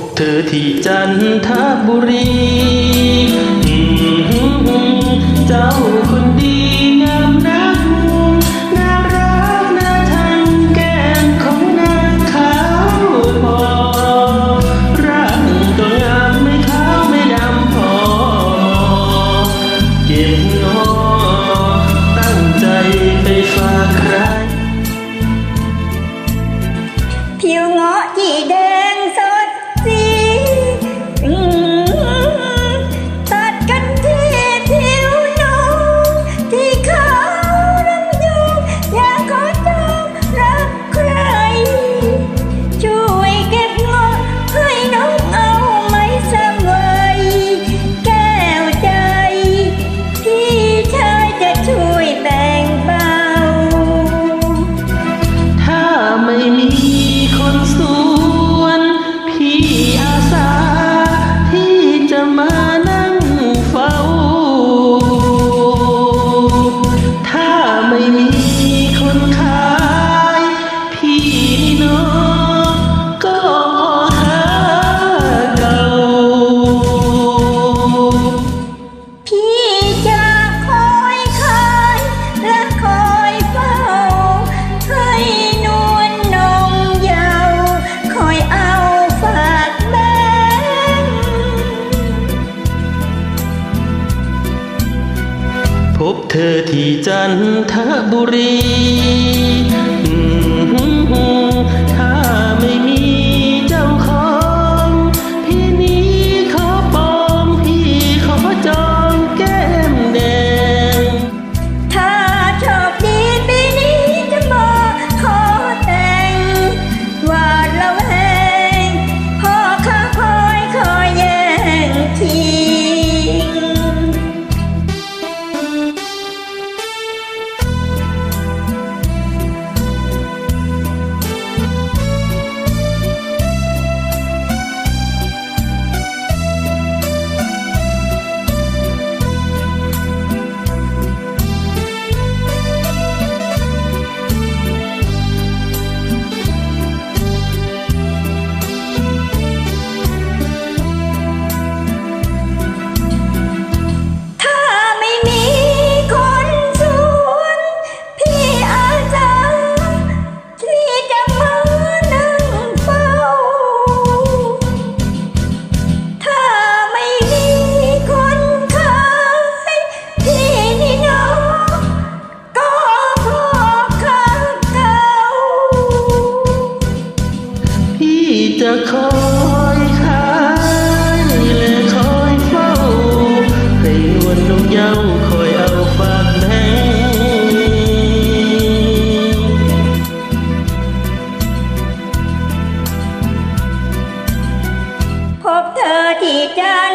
บเธอที่จันทบุรี เจ้าคนดี เธอที่จันทบุรี คอยคายและคอยเฝ้าให้วันนกเย้าคอยเอาฝากแม่พบเธอที่จัน